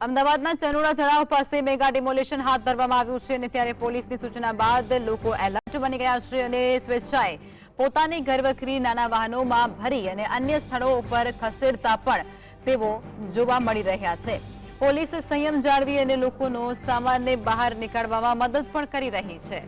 અમદાવાદના ચનોડા તળાવ પાસે મેગા ડિમોલેશન હાથ ધરવામાં આવ્યું છે અને ત્યારે પોલીસની સૂચના બાદ લોકો એલર્ટ બની ગયા છે અને સ્વેચ્છાએ પોતાની ઘરવખરી નાના વાહનોમાં ભરી અને અન્ય સ્થળો ઉપર ખસેડતા પણ તેઓ જોવા મળી રહ્યા છે. પોલીસ સંયમ જાળવી અને લોકોનો સામાનને બહાર નીકાળવામાં મદદ પણ કરી રહી છે.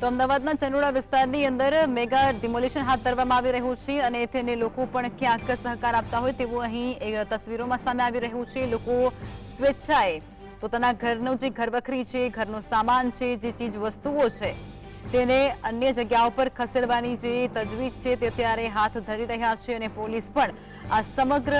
તો અમદાવાદના ચંડોળા વિસ્તારની અંદર મેગા ડિમોલેશન હાથ ધરવામાં આવી રહ્યું છે અને તેને લોકો પણ ક્યાંક સહકાર આપતા હોય તેવું અહીં તસવીરોમાં સામે આવી રહ્યું છે. લોકો સ્વેચ્છાએ પોતાના ઘરનું જે ઘરવખરી છે, ઘરનો સામાન છે, જે ચીજ વસ્તુઓ છે, તેને અન્ય જગ્યાઓ પર ખસેડવાની જે તજવીજ છે તે ત્યારે હાથ ધરી રહ્યા છે અને પોલીસ પણ આ સમગ્ર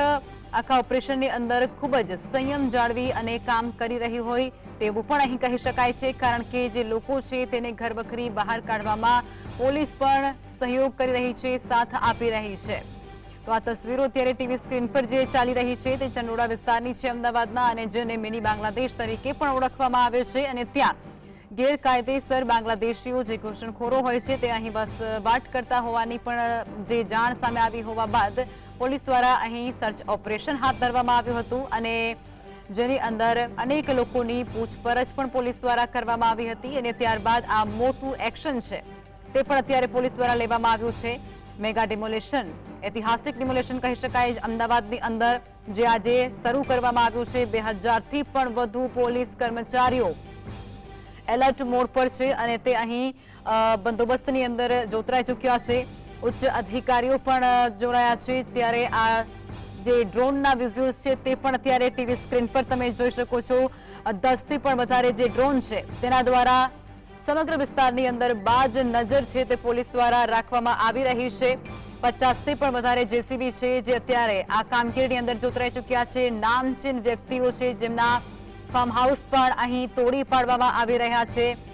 આખા ઓપરેશનની અંદર ખૂબ જ સંયમ જાળવી અને કામ કરી રહી હોય તેવું પણ અહીં કહી શકાય છે, કારણ કે જે લોકો છે તેને ઘરવખરી બહાર કાઢવામાં પોલીસ પણ સહયોગ કરી રહી છે, સાથ આપી રહી છે. તો આ તસવીરો અત્યારે ટીવી સ્ક્રીન પર જે ચાલી રહી છે તે ચંડોળા વિસ્તારની છે અમદાવાદના અને જેને મિની બાંગ્લાદેશ તરીકે પણ ઓળખવામાં આવે છે અને ત્યાં ગેરકાયદેસર બાંગ્લાદેશીઓ જે ઘૂસણખોરો હોય છે તે અહીં બસ વાટ કરતા હોવાની પણ જે જાણ સામે આવી હોવા બાદ પોલીસ દ્વારા અહીં સર્ચ ઓપરેશન હાથ ધરવામાં આવ્યું હતું અને જેની અંદર અનેક લોકોની પૂછપરછ પણ પોલીસ દ્વારા કરવામાં આવી હતી અને ત્યારબાદ આ મોટું એક્શન છે તે પણ અત્યારે પોલીસ દ્વારા લેવામાં આવ્યું છે. મેગા ડિમોલેશન ઐતિહાસિક ડિમોલેશન કહી શકાય અમદાવાદની અંદર જે આજે શરૂ કરવામાં આવ્યું છે, બે હજારથી પણ વધુ પોલીસ કર્મચારીઓ એલર્ટ મોડ પર છે અને તે અહીં બંદોબસ્તની અંદર જોતરાઈ ચૂક્યા છે. ઉચ્ચ અધિકારીઓ પણ અ, જોડાયા છે. ત્યારે આ જે ડ્રોનના વિઝ્યુઅલ્સ છે તે પણ અત્યારે ટીવી સ્ક્રીન પર તમે જોઈ શકો છો. અ, દસથી પણ વધારે જે ડ્રોન છે તેના દ્વારા સમગ્ર વિસ્તારની અંદર બાજ નજર છે તે પોલીસ દ્વારા રાખવામાં આવી રહી છે. પચાસથી પણ વધારે જેસીબી છે જે અત્યારે આ કામગીરીની અંદર જોતરાઈ ચૂક્યા છે. નામચીન વ્યક્તિઓ છે જેમના ફાર્મ હાઉસ પણ અહીં તોડી પાડવામાં આવી રહ્યા છે.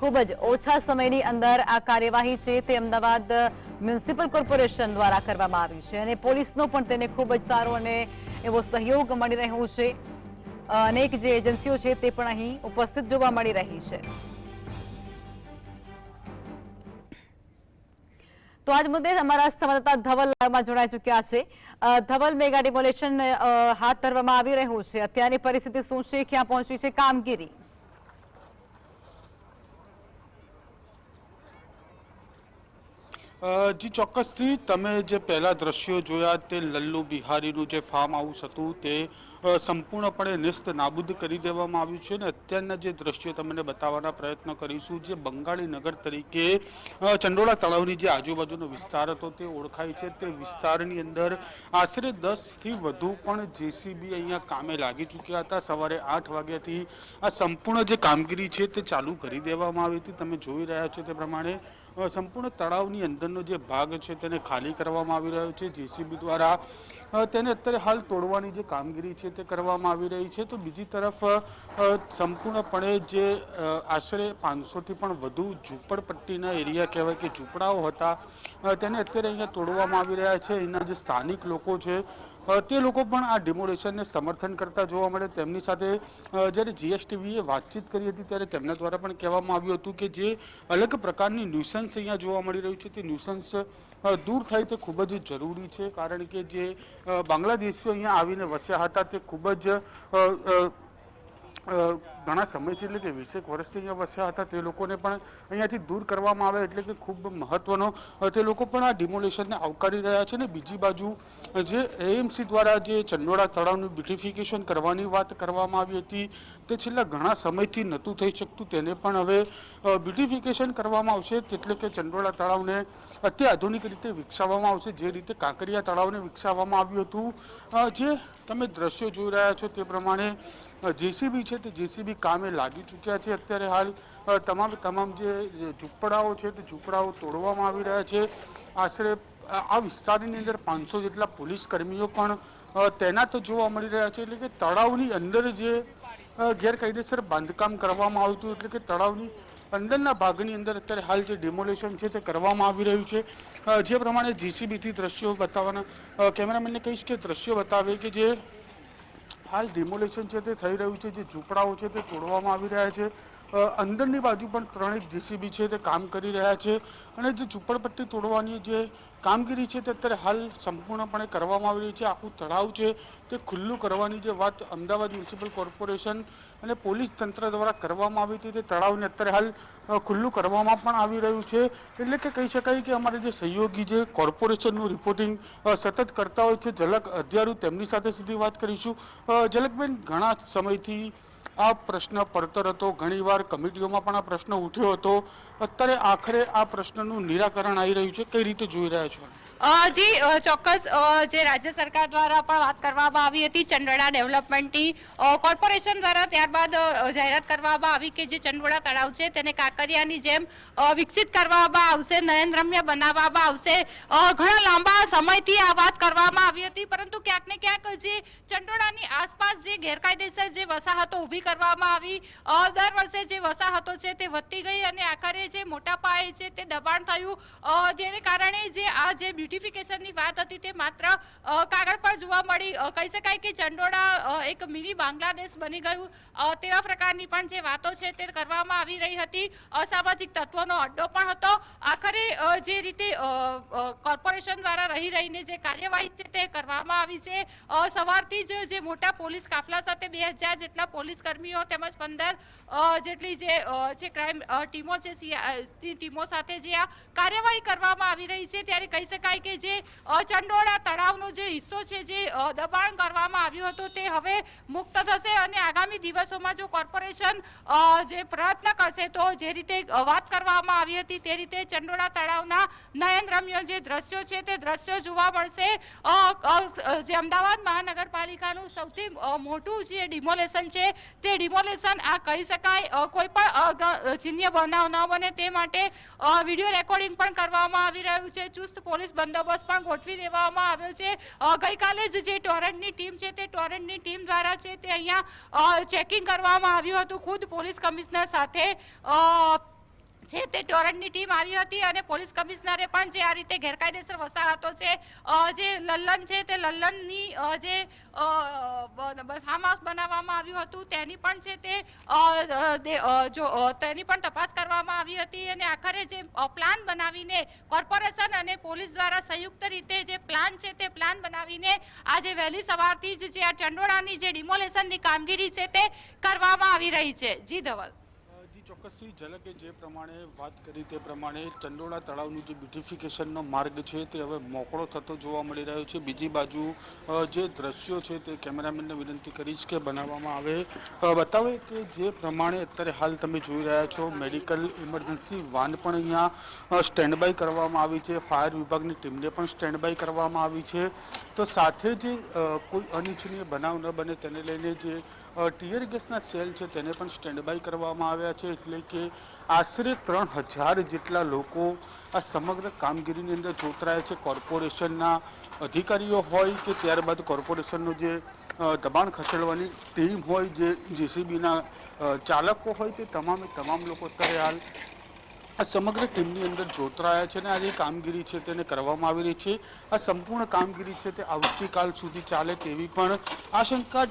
ખૂબ જ ઓછા સમયની અંદર આ કાર્યવાહી છે તે અમદાવાદ મ્યુનિસિપલ કોર્પોરેશન દ્વારા કરવામાં આવી છે અને પોલીસનો પણ તેને ખૂબ જ સારો અને એવો સહયોગ મળી રહ્યો છે. અનેક જે એજન્સીઓ છે તે પણ અહીં ઉપસ્થિત જોવા મળી રહી છે. તો આજ મુદ્દે અમારા સંવાદદાતા ધવલ લાઈવમાં જોડાઈ ચૂક્યા છે. ધવલ, મેગા ડિમોલેશન હાથ ધરવામાં આવી રહ્યું છે. અત્યારની પરિસ્થિતિ શું છે? ક્યાં પહોંચી છે? કામગીરી? જી, ચોક્કસથી તમે જે પહેલાં દ્રશ્યો જોયા તે લલ્લુ બિહારીનું જે ફાર્મ હાઉસ હતું તે સંપૂર્ણપણે નિસ્ત નાબૂદ કરી દેવામાં આવ્યું છે અને અત્યારના જે દ્રશ્યો તમને બતાવવાના પ્રયત્ન કરીશું, જે બંગાળી નગર તરીકે ચંડોળા તળાવની જે આજુબાજુનો વિસ્તાર હતો તે ઓળખાય છે. તે વિસ્તારની અંદર આશરે દસથી વધુ પણ જેસીબી અહીંયા કામે લાગી ચૂક્યા હતા. સવારે આઠ વાગ્યાથી આ સંપૂર્ણ જે કામગીરી છે તે ચાલુ કરી દેવામાં આવી હતી. તમે જોઈ રહ્યા છો તે પ્રમાણે સંપૂર્ણ તળાવની અંદરનો જે ભાગ છે તેને ખાલી કરવામાં આવી રહ્યો છે. જેસીબી દ્વારા તેને અત્યારે હાલ તોડવાની જે કામગીરી છે તે કરવામાં આવી રહી છે. તો બીજી તરફ સંપૂર્ણપણે જે આશરે પાંચસોથી પણ વધુ ઝૂંપડપટ્ટીના એરિયા કહેવાય કે ઝૂંપડાઓ હતા તેને અત્યારે અહીંયા તોડવામાં આવી રહ્યા છે. અહીંના જે સ્થાનિક લોકો છે તે લોકો પણ આ ડિમોલેશનને સમર્થન કરતા જોવા મળે. તેમની સાથે જ્યારે જીએસટીવીએ વાતચીત કરી હતી ત્યારે તેમના દ્વારા પણ કહેવામાં આવ્યું હતું કે જે અલગ પ્રકારની ન્યુસન્સ અહીંયા જોવા મળી રહ્યું છે, તે ન્યુસન્સ દૂર થાય તે ખૂબ જ જરૂરી છે. કારણ કે જે બાંગ્લાદેશીઓ અહીંયા આવીને વસ્યા હતા તે ખૂબ જ ઘણા સમયથી એટલે કે વીસેક વર્ષથી અહીંયા વસ્યા હતા, તે લોકોને પણ અહીંયાથી દૂર કરવામાં આવે એટલે કે ખૂબ મહત્વનો, તે લોકો પણ આ ડિમોલેશનને આવકારી રહ્યા છે. ને બીજી બાજુ, જે એએમસી દ્વારા જે ચંડોળા તળાવનું બ્યુટિફિકેશન કરવાની વાત કરવામાં આવી હતી, તે છેલ્લા ઘણા સમયથી નહોતું થઈ શકતું. તેને પણ હવે બ્યુટિફિકેશન કરવામાં આવશે એટલે કે ચંડોળા તળાવને અત્યાધુનિક રીતે વિકસાવવામાં આવશે. જે રીતે કાંકરિયા તળાવને વિકસાવવામાં આવ્યું હતું. જે તમે દ્રશ્યો જોઈ રહ્યા છો તે પ્રમાણે જેસીબી છે તે જેસીબી કામે લાગી ચૂક્યા છે અત્યારે હાલ. તમામ તમામ જે ઝૂંપડાઓ છે તે ઝૂંપડાઓ તોડવામાં આવી રહ્યા છે. આશરે આ વિસ્તારની અંદર પાંચસો જેટલા પોલીસ કર્મીઓ પણ તૈનાત જોવા મળી રહ્યા છે. એટલે કે તળાવની અંદર જે ગેરકાયદેસર બાંધકામ કરવામાં આવ્યું હતું એટલે કે તળાવની અંદરના ભાગની અંદર અત્યારે હાલ જે ડિમોલેશન છે તે કરવામાં આવી રહ્યું છે. જે પ્રમાણે જીસીબીથી દ્રશ્યો બતાવવાના કેમેરામેનને કહીશ કે દ્રશ્યો બતાવે કે જે હાલ ડિમોલેશન છે તે થઈ રહ્યું છે, જે ઝૂંપડાઓ છે તે તોડવામાં આવી રહ્યા છે. અંદરની બાજુ પણ ત્રણેક જેસીબી છે તે કામ કરી રહ્યા છે અને જે ઝુંપડપટ્ટી તોડવાની જે કામગીરી છે તે અત્યારે હાલ સંપૂર્ણપણે કરવામાં આવી રહી છે. આખું તળાવ છે તે ખુલ્લું કરવાની જે વાત અમદાવાદ મ્યુનિસિપલ કોર્પોરેશન અને પોલીસ તંત્ર દ્વારા કરવામાં આવી હતી તે તળાવને અત્યારે હાલ ખુલ્લું કરવામાં પણ આવી રહ્યું છે. એટલે કે કહી શકાય કે અમારે જે સહયોગી જે કોર્પોરેશનનું રિપોર્ટિંગ સતત કરતા હોય છે. ઝલક અધ્યારું તેમની સાથે સીધી વાત કરીશું. ઝલકબેન, ઘણા સમયથી આ પ્રશ્ન પડતર હતો ઘણીવાર કમિટીઓમાં પણ આ પ્રશ્ન ઉઠ્યો હતો. અત્યારે આખરે આ પ્રશ્નનું નિરાકરણ આવી રહ્યું છે. કઈ રીતે જોઈ રહ્યા છો? જી ચોક્કસ જે રાજ્ય સરકાર દ્વારા પણ વાત કરવામાં આવી હતી, ચંડોળા ડેવલપમેન્ટની કોર્પોરેશન દ્વારા ત્યારબાદ જાહેરાત કરવામાં આવી કે જે ચંડોળા તળાવ છે તેને કાંકરિયાની જેમ વિકસિત કરવામાં આવશે, નયનરમ્ય બનાવવામાં આવશે. ઘણા લાંબા સમયથી આ વાત કરવામાં આવી હતી પરંતુ ક્યાંક ને ક્યાંક જે ચંડોળાની આસપાસ જે ગેરકાયદેસર જે વસાહતો ઊભી કરવામાં આવી દર વર્ષે જે વસાહતો છે તે વધતી ગઈ અને આખરે જે મોટા પાયે છે તે દબાણ થયું જેને કારણે જે આ જે બ્યુટિફિકેશનની વાત હતી તે માત્ર કાગળ પર જોવા મળી. કહી શકાય કે ચંડોળા એક મિની બાંગ્લાદેશ બની ગયું. તેવા પ્રકારની પણ જે વાતો છે તે કરવામાં આવી રહી હતી. અસામાજિક તત્વોનો અડ્ડો પણ હતો. આખરે જે રીતે કોર્પોરેશન દ્વારા રહી રહીને જે કાર્યવાહી છે તે કરવામાં આવી છે. સવારથી જ જે મોટા પોલીસ કાફલા સાથે બે હજાર જેટલા પોલીસ કર્મીઓ તેમજ પંદર જેટલી જે છે ક્રાઇમ ટીમો છે ટીમો સાથે જે આ કાર્યવાહી કરવામાં આવી રહી છે, ત્યારે કહી શકાય કે જે ચંડોળા તળાવનો જે હિસ્સો છે, જે દબાણ કરવામાં આવ્યું હતું તે હવે મુક્ત થશે અને આગામી દિવસોમાં જો કોર્પોરેશન જે પ્રયત્ન કરશે તો જે રીતે વાત કરવામાં આવી હતી તે રીતે ચંડોળા તળાવના નયનરમ્ય જે દ્રશ્યો છે તે દ્રશ્યો જોવા મળશે. જે અમદાવાદ મહાનગરપાલિકાનું સૌથી મોટું જે ડિમોલેશન છે, તે ડિમોલેશન આ કહી શકાય કોઈ પણ ચિહ્ન્ય બનાવ ન બને તે માટે વીડિયો રેકોર્ડિંગ પણ કરવામાં આવી રહ્યું છે. ચુસ્ત પોલીસ બંદોબસ્ત પણ ગોઠવી દેવામાં આવ્યો છે. ગઈકાલે જ જે ટોરેન્ટની ટીમ છે, તે ટોરેન્ટની ટીમ દ્વારા છે તે અહીંયા ચેકિંગ કરવામાં આવ્યું હતું. ખુદ પોલીસ કમિશનર સાથે છે તે ટોરન્ટની ટીમ આવી હતી અને પોલીસ કમિશનરે પણ જે આ રીતે ગેરકાયદેસર વસાહતો છે જે લલ્લન છે તે લલ્લનની જે ફાર્મ હાઉસ બનાવવામાં આવ્યું હતું તેની પણ છે તે જો તેની પણ તપાસ કરવામાં આવી હતી અને આખરે જે પ્લાન બનાવીને કોર્પોરેશન અને પોલીસ દ્વારા સંયુક્ત રીતે જે પ્લાન છે તે પ્લાન બનાવીને આજે વહેલી સવારથી જ જે આ ચંડોળાની જે ડિમોલેશનની કામગીરી છે તે કરવામાં આવી રહી છે. જી ધવલ. ચોક્કસથી ઝલકે જે પ્રમાણે વાત કરી તે પ્રમાણે ચંડોળા તળાવનું જે બ્યુટિફિકેશનનો માર્ગ છે તે હવે મોકળો થતો જોવા મળી રહ્યો છે. બીજી બાજુ જે દ્રશ્યો છે તે કેમેરામેનને વિનંતી કરીશ કે બનાવવામાં આવે. બતાવે કે જે પ્રમાણે અત્યારે હાલ તમે જોઈ રહ્યા છો મેડિકલ ઇમરજન્સી વાન પણ અહીંયા સ્ટેન્ડ બાય કરવામાં આવી છે. ફાયર વિભાગની ટીમને પણ સ્ટેન્ડ બાય કરવામાં આવી છે. તો સાથે જ કોઈ અનિચ્છનીય બનાવ ન બને તેને લઈને જે ટીયર ગેસના સેલ છે તેને પણ સ્ટેન્ડ બાય કરવામાં આવ્યા છે એટલે કે આશરે ત્રણ હજાર જેટલા લોકો આ સમગ્ર કામગીરીની અંદર જોતરાયા છે. કોર્પોરેશનના અધિકારીઓ હોય કે ત્યારબાદ કોર્પોરેશનનું જે દબાણ ખસેડવાની ટીમ હોય જે જેસીબીના ચાલકો હોય તે તમામે તમામ લોકો અત્યારે હાલ આ સમગ્ર ટીમની અંદર જોતરાયા છે અને આ જે કામગીરી છે તેને કરવામાં આવી રહી છે. આ સંપૂર્ણ કામગીરી છે તે આવતીકાલ સુધી ચાલે તેવી પણ આશંકા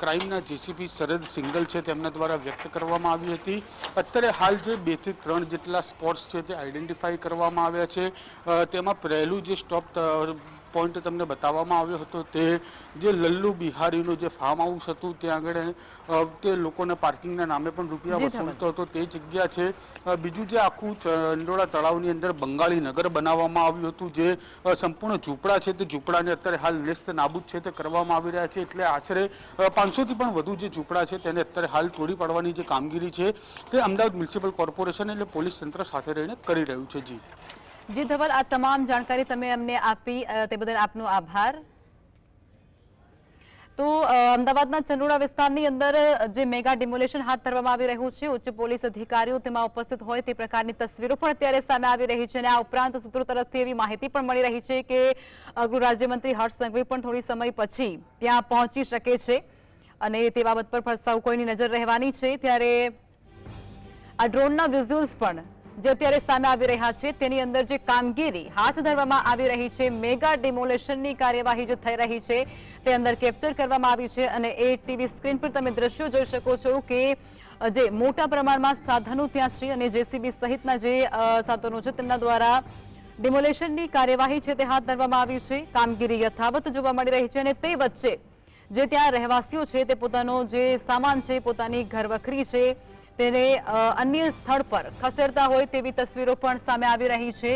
ક્રાઇમના જેસીપી શરદ સિંગલ છે તેમના દ્વારા વ્યક્ત કરવામાં આવી હતી. અત્યારે હાલ જે બેથી ત્રણ જેટલા સ્પોટ્સ છે તે આઈડેન્ટિફાઈ કરવામાં આવ્યા છે. તેમાં પહેલું જે સ્ટોપ પોઈન્ટ તમને બતાવવામાં આવ્યો હતો તે જે લલ્લુ બિહારીનું જે ફાર્મ હાઉસ હતું ત્યાં આગળ તે લોકોને પાર્કિંગના નામે પણ રૂપિયા વસૂલતો હતો. તે જગ્યા છે. બીજું જે આખું ચંડોળા તળાવની અંદર બંગાળી નગર બનાવવામાં આવ્યું હતું જે સંપૂર્ણ ઝૂંપડા છે. તે ઝૂંપડાને અત્યારે હાલ નેસ્ત નાબૂદ છે તે કરવામાં આવી રહ્યા છે. એટલે આશરે પાંચસોથી પણ વધુ જે ઝૂંપડા છે તેને અત્યારે હાલ તોડી પાડવાની જે કામગીરી છે તે અમદાવાદ મ્યુનિસિપલ કોર્પોરેશન એટલે પોલીસ તંત્ર સાથે રહીને કરી રહ્યું છે. જી. જી ધવલ, આ તમામ જાણકારી તમે અમને આપી તે બદલ આપનો આભાર. તો અમદાવાદના ચંડોળા વિસ્તારની અંદર જે મેગા ડિમોલેશન હાથ ધરવામાં આવી રહ્યું છે, ઉચ્ચ પોલીસ અધિકારીઓ તેમાં ઉપસ્થિત હોય તે પ્રકારની તસવીરો પણ અત્યારે સામે આવી રહી છે અને આ ઉપરાંત સૂત્રો તરફથી એવી માહિતી પણ મળી રહી છે કે ગૃહ રાજ્યમંત્રી હર્ષ સંઘવી પણ થોડી સમય પછી ત્યાં પહોંચી શકે છે અને તે બાબત પર સૌ કોઈની નજર રહેવાની છે. ત્યારે આ ડ્રોનના વિઝ્યુઅલ્સ પણ જે અત્યારે સામે આવી રહ્યા છે, તેની અંદર જે કામગીરી હાથ ધરવામાં આવી રહી છે, મેગા ડિમોલેશનની કાર્યવાહી જે થઈ રહી છે, તે અંદર કેપ્ચર કરવામાં આવી છે અને એ ટીવી સ્ક્રીન પર તમે દ્રશ્યો જોઈ શકો છો કે જે મોટા પ્રમાણમાં સાધનો ત્યાં છે અને જેસીબી સહિતના જે સાધનો છે, તેમના દ્વારા ડિમોલેશનની કાર્યવાહી છે તે હાથ ધરવામાં આવી છે. કામગીરી યથાવત જોવા મળી રહી છે અને તે વચ્ચે જે ત્યાં રહેવાસીઓ છે, તે પોતાનો જે સામાન છે, પોતાની ઘરવખરી છે તેને અન્ય સ્થળ પર ખસેડતા હોય તેવી તસવીરો પણ સામે આવી રહી છે.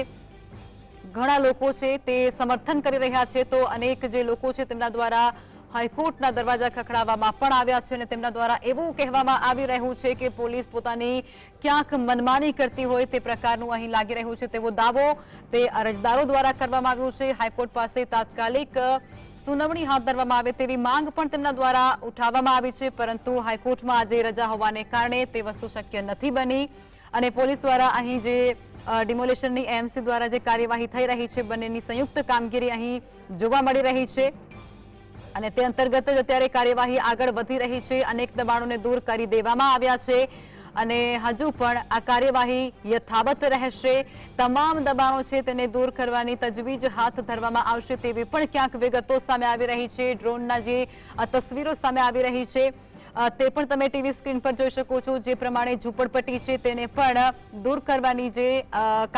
ઘણા લોકો છે તે સમર્થન કરી રહ્યા છે તો અનેક જે લોકો છે તેમના દ્વારા હાઈકોર્ટના દરવાજા ખખડાવવામાં પણ આવ્યા છે અને તેમના દ્વારા એવું કહેવામાં આવી રહ્યું છે કે પોલીસ પોતાની ક્યાંક મનમાની કરતી હોય તે પ્રકારનું અહીં લાગી રહ્યું છે તેવો દાવો તે અરજદારો દ્વારા કરવામાં આવ્યો છે. હાઈકોર્ટ પાસે તાત્કાલિક સુનાવણી હાથ ધરવામાં આવે તેવી માંગ પણ તેમના દ્વારા ઉઠાવવામાં આવી છે, પરંતુ હાઈકોર્ટમાં આજે રજા હોવાને કારણે તે વસ્તુ શક્ય નથી બની. અને પોલીસ દ્વારા અહીં જે ડિમોલેશનની એમસી દ્વારા જે કાર્યવાહી થઈ રહી છે, બંનેની સંયુક્ત કામગીરી અહીં જોવા મળી રહી છે. અને તે અંતર્ગત જ અત્યારે કાર્યવાહી આગળ વધી રહી છે, અનેક દબાણોને દૂર કરી દેવામાં આવ્યા છે. અને હજુ પણ આ કાર્યવાહી યથાવત રહેશે. તમામ દબાણો છે તેને દૂર કરવાની તજવીજ હાથ ધરવામાં આવશે તેવી પણ ક્યાંક વિગતો સામે આવી રહી છે. ડ્રોનના જે તસવીરો સામે આવી રહી છે તે પણ તમે ટીવી સ્ક્રીન પર જોઈ શકો છો. જે પ્રમાણે ઝૂંપડપટ્ટી છે તેને પણ દૂર કરવાની જે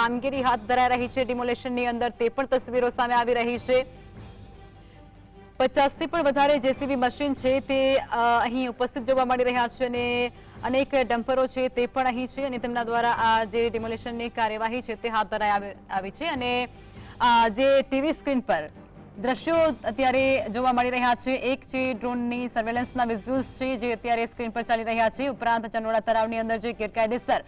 કામગીરી હાથ ધરાઈ રહી છે ડિમોલેશનની અંદર તે પણ તસવીરો સામે આવી રહી છે. પચાસથી પણ વધારે જેસીબી મશીન છે તે અહીં ઉપસ્થિત જોવા મળી રહ્યા છે અને અનેક ડમ્પરો છે તે પણ અહીં છે અને તેમના દ્વારા આ જે ડિમોલેશનની કાર્યવાહી છે તે હાથ ધરાઈ આવી- છે અને જે ટીવી સ્ક્રીન પર દ્રશ્યો અત્યારે જોવા મળી રહ્યા છે. એક છે ડ્રોનની સર્વેલન્સના વિઝ્યુઅલ્સ છે જે અત્યારે સ્ક્રીન પર ચાલી રહ્યા છે. ઉપરાંત ચંડોળા તળાવની અંદર જે ગેરકાયદેસર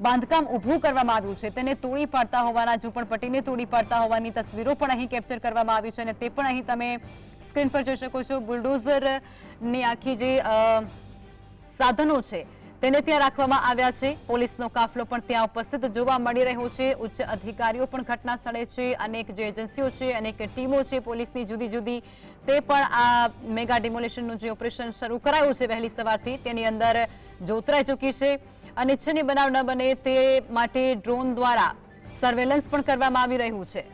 બાંધકામ ઊભું કરવામાં આવ્યું છે. તેને તોડી પાડતા હોવાના, ઝૂંપડપટ્ટીને તોડી પાડતા હોવાની તસવીરો પણ અહીં કેપ્ચર કરવામાં આવી છે અને તે પણ અહીં તમે સ્ક્રીન પર જોઈ શકો છો. બુલડોઝરની આખી જે સાધનો છે તેને ત્યાં રાખવામાં આવ્યા છે. પોલીસનો કાફલો પણ ત્યાં ઉપસ્થિત જોવા મળી રહ્યો છે. ઉચ્ચ અધિકારીઓ પણ ઘટના સ્થળે છે. અનેક જે એજન્સીઓ છે, અનેક ટીમો છે પોલીસની જુદી જુદી. તે પણ આ મેગા ડિમોલેશનનું જે ઓપરેશન શરૂ કરાયું છે વહેલી સવારથી, તેની અંદર જોતરાઈ ચૂકી છે. અનિચ્છનીય બનાવ ન બને તે માટે ડ્રોન દ્વારા સર્વેલન્સ પણ કરવામાં આવી રહ્યું છે.